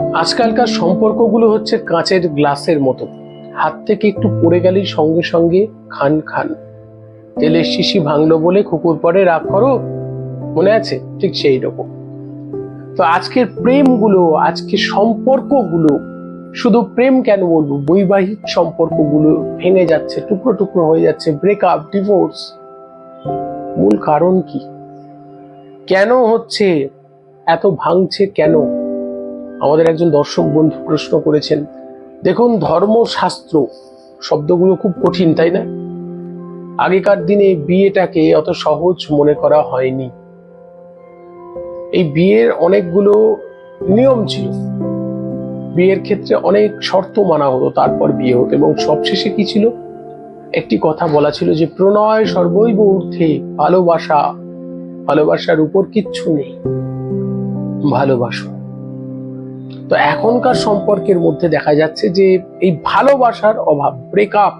আজকালকার সম্পর্কগুলো হচ্ছে কাঁচের গ্লাসের মতো। হাত থেকে একটু পড়ে গেলেই সঙ্গে সঙ্গে খান খান। তেলের শিশি ভাঙলো বলে কুকুর পরে রাগ করো? মনে আছে? ঠিক সেই রকম। তো আজকের প্রেমগুলো, আজকের সম্পর্কগুলো, শুধু প্রেম কেন বলব? বৈবাহিক সম্পর্কগুলো ভেঙে যাচ্ছে, টুকরো টুকরো হয়ে যাচ্ছে ব্রেকআপ ডিভোর্স মূল কারণ কি? কেন হচ্ছে? এত ভাঙছে কেন? আমাদের একজন দর্শক বন্ধু প্রশ্ন করেছেন, দেখুন ধর্মশাস্ত্র শব্দগুলো খুব কঠিন, তাই না? আগেকার দিনে বিয়েটাকে অত সহজ মনে করা হয়নি। এই বিয়ের অনেকগুলো নিয়ম ছিল। বিয়ের ক্ষেত্রে অনেক শর্ত মানা হতো, তারপর বিয়ে হতো এবং সবশেষে কি ছিল? একটি কথা বলা ছিল যে, প্রণয় সর্বৈব ঊর্ধ্বে ভালোবাসা, ভালোবাসার উপর কিচ্ছু নেই। ভালোবাসো। তো এখনকার সম্পর্কের মধ্যে দেখা যাচ্ছে যে এই ভালোবাসার অভাব ব্রেকআপ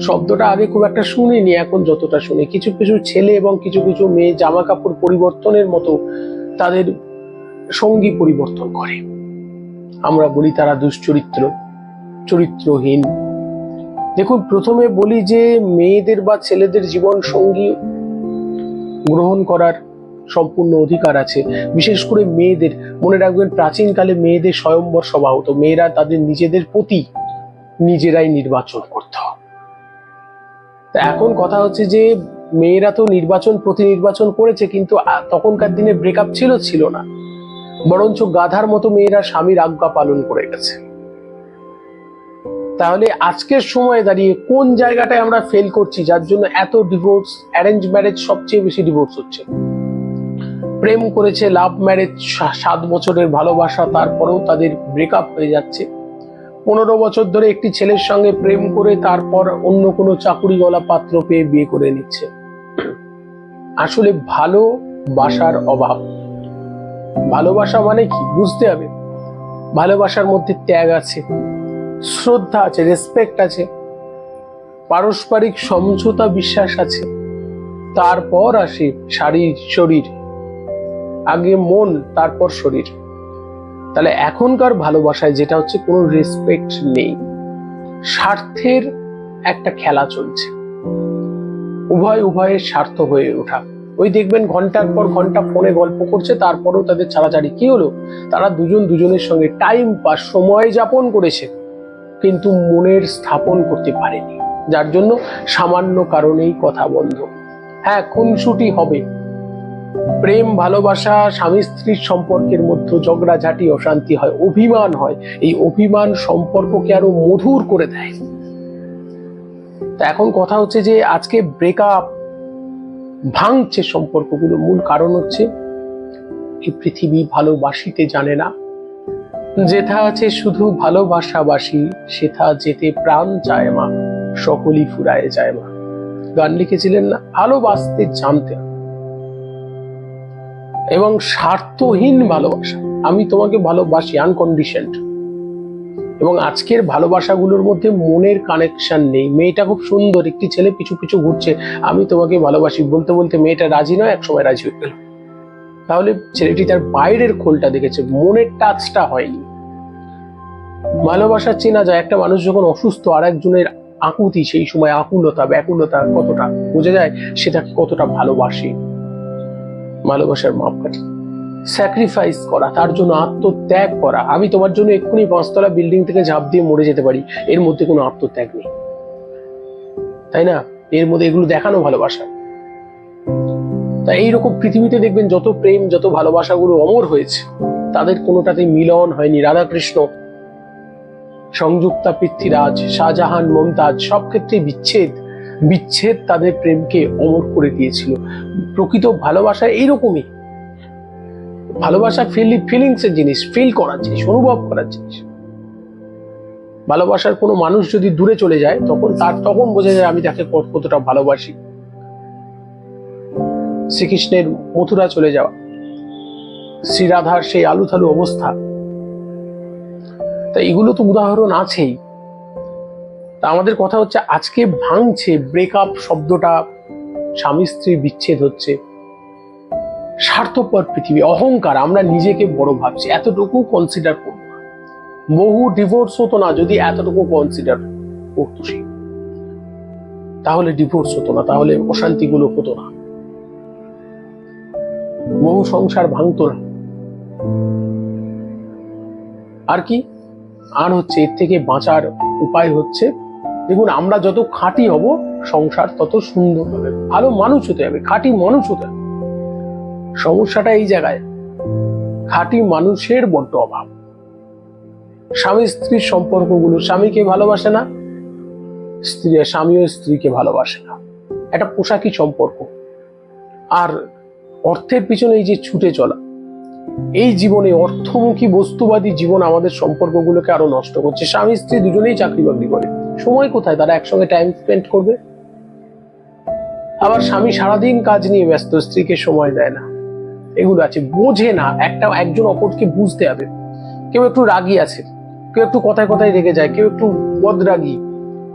শব্দটা আগে খুব একটা শুনিনি, এখন যতটা শুনি। কিছু কিছু ছেলে এবং কিছু কিছু মেয়ে জামা কাপড় পরিবর্তনের মতো তাদের সঙ্গী পরিবর্তন করে। আমরা বলি তারা দুশ্চরিত্র, চরিত্রহীন। দেখুন, প্রথমে বলি যে মেয়েদের বা ছেলেদের জীবন সঙ্গী গ্রহণ করার সম্পূর্ণ অধিকার আছে। বিশেষ করে মেয়েদের, মনে রাখবেন প্রাচীনকালে মেয়েদের স্বয়ম্বর সভা হতো। মেয়েরা তাদের নিজেদের প্রতি নিজেরাই নির্বাচন করত। এখন কথা হচ্ছে যে, মেয়েরা তো নির্বাচন প্রতি নির্বাচন করেছে, কিন্তু তখনকার দিনে ব্রেকআপ ছিল ছিল না। বরঞ্চ গাধার মতো মেয়েরা স্বামীর আজ্ঞা পালন করে গেছে। তাহলে আজকের সময়ে দাঁড়িয়ে কোন জায়গাটায় আমরা ফেল করছি, যার জন্য এত ডিভোর্স অ্যারেঞ্জ ম্যারেজ সবচেয়ে বেশি ডিভোর্স হচ্ছে? প্রেম করেছে লাভ ম্যারেজ সাত বছরের ভালোবাসা, তারপরেও তাদের ব্রেকআপ হয়ে যাচ্ছে। পনেরো বছর ধরে একটি ছেলের সঙ্গে প্রেম করে, তারপর অন্য কোনো চাকুরিওয়ালা পাত্র পেয়ে বিয়ে করে নিচ্ছে। আসলে ভালোবাসার অভাব। ভালোবাসা মানে কি? বুঝতে হবে। ভালোবাসার মধ্যে ত্যাগ আছে, শ্রদ্ধা আছে রেসপেক্ট আছে, পারস্পরিক সমঝোতা বিশ্বাস আছে। তারপর আসে শারীর, শরীর। আগে মন, তারপর শরীর। তাহলে এখনকার ভালোবাসায় যেটা হচ্ছে কোনো রেসপেক্ট নেই। স্বার্থের একটা খেলা চলছে। উভয় উভয়ের স্বার্থ হয়ে ওঠা। ওই দেখবেন ঘণ্টার পর ঘণ্টা ফোনে গল্প করছে, তারপরেও তাদের ছাড়াছাড়ি কি হলো? তারা দুজন দুজনের সঙ্গে টাইম পাস, সময় যাপন করেছে, কিন্তু মনের স্থাপন করতে পারেনি। যার জন্য সামান্য কারণেই কথা বন্ধ। হ্যাঁ খুনসুটি হবে। প্রেম, ভালোবাসা, স্বামী স্ত্রীর সম্পর্কের মধ্যে ঝগড়াঝাটি, অশান্তি হয়, অভিমান হয়, এই অভিমান সম্পর্ককে আরও মধুর করে দেয়। তা এখন কথা হচ্ছে যে আজকে ব্রেকআপ ভাঙছে সম্পর্কগুলো মূল কারণ হচ্ছে এই পৃথিবী ভালোবাসিতে জানে না। যেথা আছে শুধু ভালোবাসাবাসী, সেথা যেতে প্রাণ চায় মা, সকলই ফুরায় যায় মা। গান লিখেছিলেন না, ভালোবাসতে জানতে হবে। এবং স্বার্থহীন ভালোবাসা। আমি তোমাকে ভালোবাসি আনকন্ডিশনড এবং আজকের ভালোবাসাগুলোর মধ্যে মনের কানেকশন নেই। মেয়েটা খুব সুন্দর, একটি ছেলে পিছু পিছু ঘুরছে। আমি তোমাকে ভালোবাসি বলতে বলতে মেয়েটা রাজি নয়, একসময় রাজি হয়ে গেল। তাহলে ছেলেটি তার বাইরের খোলটা দেখেছে। মনের টাচটা হয়নি। ভালোবাসা চেনা যায়। একটা মানুষ যখন অসুস্থ আর একজনের আকুতি, সেই সময় আকুলতা, ব্যাকুলতা কতটা? বোঝা যায় সেটাকে কতটা ভালোবাসে। ভালোবাসার মাপকাঠি। স্যাক্রিফাইস করা, তার জন্য আত্মত্যাগ করা। আমি তোমার জন্য এক্ষুনি পাঁচতলা বিল্ডিং থেকে ঝাঁপ দিয়ে মরে যেতে পারি। এর মধ্যে কোনো আত্মত্যাগ নেই। তাই না? এর মধ্যে এগুলো দেখানো ভালোবাসা। তাই এইরকম পৃথিবীতে দেখবেন যত প্রেম, যত ভালোবাসাগুলো অমর হয়েছে, তাদের কোনোটাতে মিলন হয়নি। রাধাকৃষ্ণ, সংযুক্তা, পৃথ্বীরাজ, শাহজাহান, মমতাজ সব ক্ষেত্রে বিচ্ছেদ। বিচ্ছেদ তাদের প্রেমকে অমর করে দিয়েছিল। প্রকৃত ভালোবাসা এইরকমই। ভালোবাসা ফিলি ফিলিংস এর জিনিস ফিল করার জিনিস, অনুভব করার জিনিস। ভালোবাসার কোনো মানুষ যদি দূরে চলে যায়, তখন তার তখন বোঝা যায় আমি তাকে কতটা ভালোবাসি। শ্রীকৃষ্ণের মথুরা চলে যাওয়া। শ্রীরাধার সেই আলুথালু অবস্থা। তা এগুলো তো উদাহরণ আছেই। তা আমাদের কথা হচ্ছে, আজকে ভাঙছে ব্রেকআপ শব্দটা স্বামী স্ত্রী বিচ্ছেদ হচ্ছে। স্বার্থপর পৃথিবী, অহংকার, আমরা নিজেকে বড় ভাবছি, এতটুকু কনসিডার করব। বহু ডিভোর্স হতো না যদি এতটুকু কনসিডার করতো সে। তাহলে ডিভোর্স হতো না, তাহলে অশান্তিগুলো হতো না। বহু সংসার ভাঙতো না। আর কি? আর হচ্ছে, এর থেকে বাঁচার উপায় হচ্ছে দেখুন, আমরা যত খাঁটি হব, সংসার তত সুন্দর হবে। ভালো মানুষ হতে হবে, খাঁটি মানুষ হতে হবে। সমস্যাটা এই জায়গায়, খাঁটি মানুষের বড্ড অভাব। স্বামী স্ত্রীর সম্পর্কগুলো স্বামীকে ভালোবাসে না, স্ত্রী স্বামীও স্ত্রীকে ভালোবাসে না। একটা পোশাকি সম্পর্ক। আর অর্থের পিছনে এই যে ছুটে চলা, এই জীবনে অর্থমুখী বস্তুবাদী জীবন আমাদের সম্পর্কগুলোকে আরও নষ্ট করছে। স্বামী স্ত্রী দুজনেই চাকরি বাকরি করে। সময় কোথায়? তারা একসঙ্গে টাইম স্পেন্ড করবে? আবার স্বামী সারাদিন কাজ নিয়ে ব্যস্ত, স্ত্রীকে সময় দেয় না। এগুলো আছে, বোঝে না। একটা, একজন অপরকে বুঝতে হবে। কেউ একটু রাগী আছে, কেউ একটু কথায় কথায় রেগে যায়, কেউ একটু বদরাগী,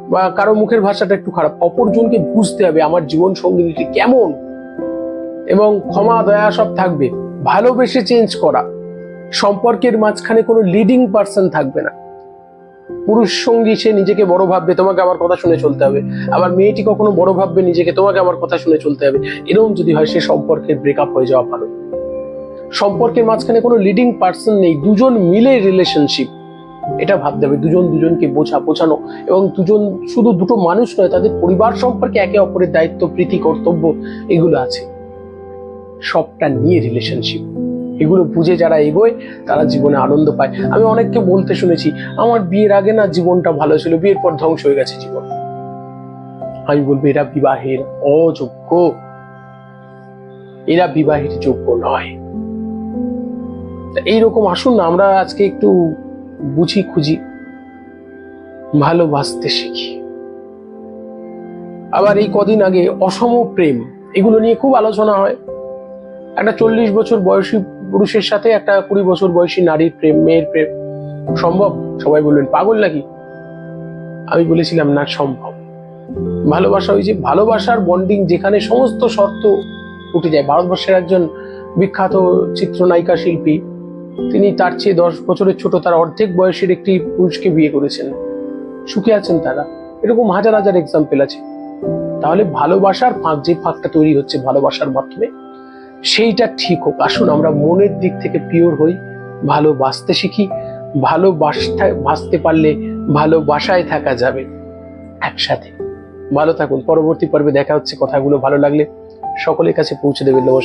বা কারও মুখের ভাষাটা একটু খারাপ। অপরজনকে বুঝতে হবে আমার জীবন সঙ্গীটি কেমন। এবং ক্ষমা, দয়া সব থাকবে। ভালোবেসে চেঞ্জ করা। সম্পর্কের মাঝখানে কোনো লিডিং পার্সন থাকবে না। পুরুষ সঙ্গী সে নিজেকে বড় ভাববে, তোমাকে আমার কথা শুনে চলতে হবে। আবার মেয়েটি কখনো বড় ভাববে, নিজেকে তোমাকে আমার কথা শুনে চলতে হবে। এরকম যদি হয়, সে সম্পর্কের ব্রেকআপ হয়ে যাওয়া ভালো। সম্পর্কের মাঝখানে কোনো লিডিং পার্সন নেই, দুজন মিলে রিলেশনশিপ এটা ভাবতে হবে, দুজন দুজনকে বোঝা, বোঝানো। এবং দুজন শুধু দুটো মানুষ নয়, তাদের পরিবার সম্পর্কে একে অপরের দায়িত্ব, প্রীতি, কর্তব্য, এগুলো আছে। সবটা নিয়ে রিলেশনশিপ এগুলো বুঝে যারা এগোয়, তারা জীবনে আনন্দ পায়। আমি অনেককে বলতে শুনেছি, আমার বিয়ের আগে না জীবনটা ভালো ছিল, বিয়ের পর ধ্বংস হয়ে গেছে জীবন। আমি বলব, এরা বিবাহের অযোগ্য। এরা বিবাহের যোগ্য নয়। এইরকম আসুন না, আমরা আজকে একটু বুঝি, খুঁজি, ভালোবাসতে শিখি। আবার এই কদিন আগে অসম প্রেম, এগুলো নিয়ে খুব আলোচনা হয়। একটা চল্লিশ বছর বয়সী পুরুষের সাথে একটা কুড়ি বছর বয়সী নারীর প্রেম, মেয়ের প্রেম। সম্ভব? সবাই বললেন পাগল নাকি? আমি বলেছিলাম, না, সম্ভব। ভালোবাসা ওই যে, ভালোবাসার বন্ডিং যেখানে সমস্ত শর্ত উঠে যায়। ভারতবর্ষের একজন বিখ্যাত চিত্রনায়িকা শিল্পী, তিনি তার চেয়ে দশ বছরের ছোট, তার অর্ধেক বয়সের একটি পুরুষকে বিয়ে করেছেন। সুখে আছেন তারা। এরকম হাজার হাজার এক্সাম্পল আছে। তাহলে ভালোবাসার ফাঁক, যে ফাঁকটা তৈরি হচ্ছে ভালোবাসার মাধ্যমে সেইটা ঠিক হোক। আসুন, আমরা মনের দিক থেকে পিওর হই ভালোবাসতে শিখি ভালোবাসতে বাঁচতে পারলে ভালোবাসায় থাকা যাবে একসাথে। ভালো থাকুন, পরবর্তী পর্বে দেখা হচ্ছে, কথাগুলো ভালো লাগলে সকলের কাছে পৌঁছে দেবে নমস্কার।